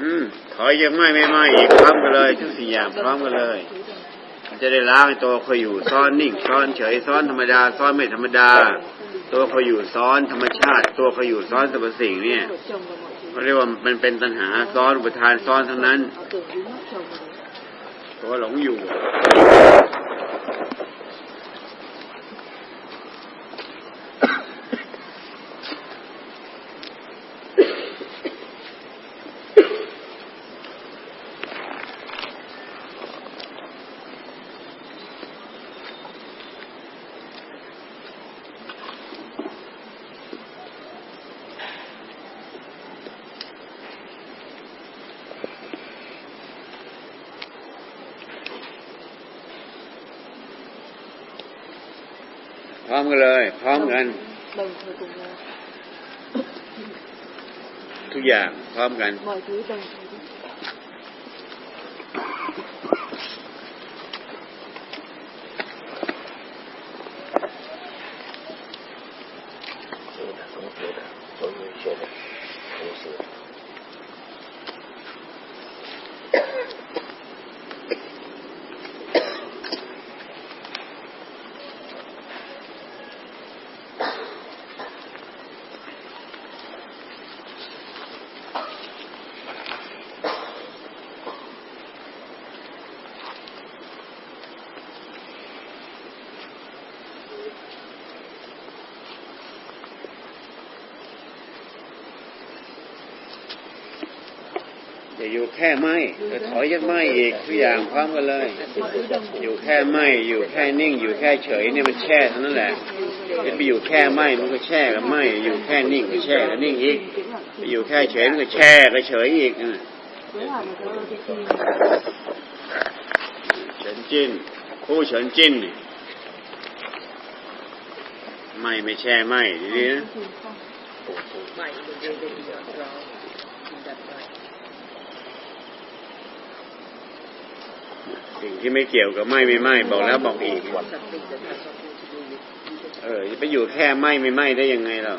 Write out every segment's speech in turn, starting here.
อืมถอยยังไม่ไม่ไม่อีกพร้อมกันเลยทุกสิ่อย่างพร้อมกันเลย มันจะได้ล้างตัวเขาอยู่ซ้อนนิ่งซ้อนเฉยซ้อนธรรมดาซ้อนไม่ธรรมดา ตัวเขาอยู่ซ้อนธรรมชาติ ตัวเขาอยู่ซ้อนสรรพสิ่งเนี่ยเขาเรียกว่ามันเป็นตัณหาซ้อนอุปทานซ้อนทั้งนั้นตัวหลงอยู่ พ ร้อมกันเลย พร้อมกัน đồng thời cùng nhau ทุกอย่างพร้อมกัน อย่าอยู่แค่ไม่แต่ถอยยังไม่อีกทุกอย่างพร้อมกันเลย อยู่แค่ไม่อยู่แค่นิ่ง อยู่แค่เฉยเนี่ยมันแช่เท่านั้นแหละจะไปอยู่แค่ไม่มันก็แช่กับไม่อยู่แค่นิ่งก็แช่กับนิ่งอีกไปอยู่แค่เฉยมันก็แช่กับเฉยอีกอะเฉินจิ้นคู่เฉินจิ้นไม่ไม่แช่ไม่ดีนะ thì không ไม่มันเรียนได้ดีเรากินดับไป สิ่งที่ไม่เกี่ยวกับไม่ไม่ไม่บอกแล้วบอกอีกเออจะไปอยู่แค่ไม่ไม่ไม่ได้ยังไงเรา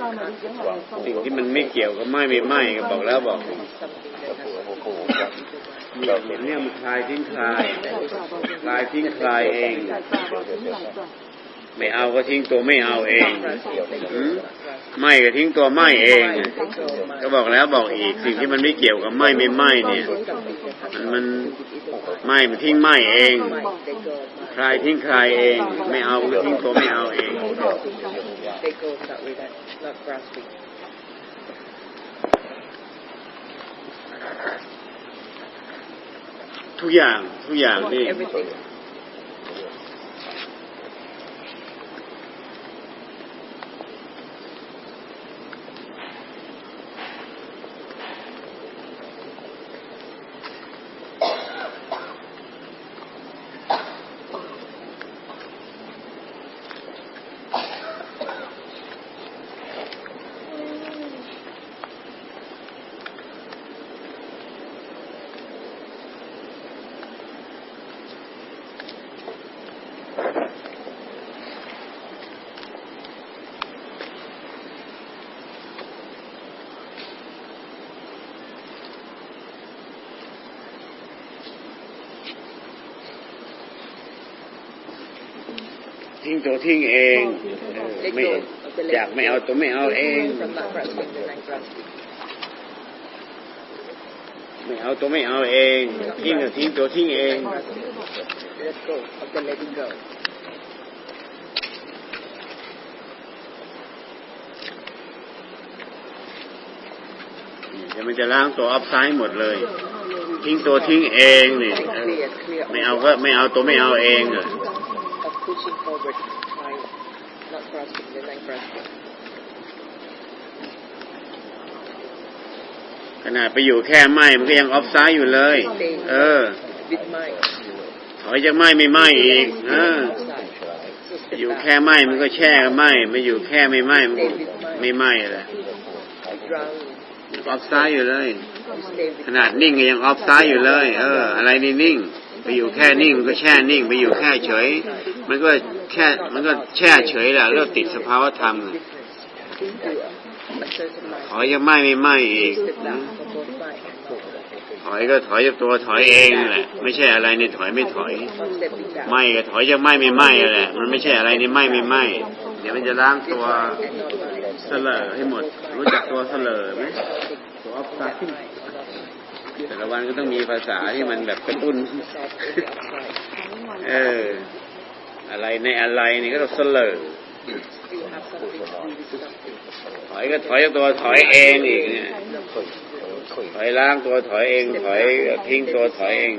สิ่งที่มันไม่เกี่ยวกับไม่ไม่ไม่ก็บอกแล้วบอกอีก something that has something to do with เนี่ยเนี่ยมันคลายทิ้งคลายคลายทิ้งคลายเอง ไม่เอาก็ทิ้งตัวไม่เอาเองไม่ก็ทิ้งตัวไม่เอง ก็บอกแล้วบอกอีก สิ่งที่มันไม่เกี่ยวกับไม่ไม่ไม่เนี่ย มันมัน ไม่มันทิ้งไม่เอง ใครทิ้งใครเอง ไม่เอาก็ทิ้งตัวไม่เอาเอง they go that way that not grasping ทุกอย่างทุกอย่างนี่ ทิ้งตัวทิ้งเองเออ let ไม่ go of the อยากไม่เอาตัวไม่เอาเอง from not grasping the not grasping ไม่เอาตัวไม่เอาเองทิ้งก็ทิ้งตัวทิ้งเอง let go of the letting go เดี๋ยวมันจะล้างตัวออฟไซด์หมดเลย ทิ้งตัวทิ้งเองนี่เออ clear clear ไม่เอาก็ไม่เอาตัวไม่เอาเองอะ of pushing forward by not grasping the not grasping ขนาดไปอยู่แค่ไหมมันก็ยังออฟไซด์อยู่เลย เออ with mind ถอยจากไหมไม่ไหมอีก เออ outside so step อยู่ back แค่ไหมมันก็แช่กับไหมไม่อยู่แค่ไม่ไหมมันก็ไม่ไหมเลย drown ออฟไซด์อยู่เลย stay with ขนาดนิ่งก็ยังออฟไซด์อยู่เลย เออ อะไรนี่นิ่ง ไปอยู่แค่นิ่งมันก็แช่นิ่ง ไปอยู่แค่เฉย มันก็แค่มันก็แช่เฉยแหละเรื่องติดสภาวธรรม into a certain mind ขอยังไม่ไม่ไหมอีกนะถอยก็ถอยจาตัวถอยเองแหละ ไม่ใช่อะไรในถอยไม่ถอย ไม่ก็ถอยจากไม่ไม่ไม่แหละ มันไม่ใช่อะไรในไม่ไม่ไม่เดี๋ยวมันจะล้างตัวเสลอให้หมด รู้จักตัวเสลอไหมตัวออฟซแต่ละวันก็ต้องมีภาษาที่มันแบบกระตุ้น เออ อะไรในอะไรนี่ก็ต้องเสลอถอยก็ถอยตัวถอยเองอีกเนี่ยถอยล้างตัวถอยเอง ถอยทิ้งตัวถอยเอง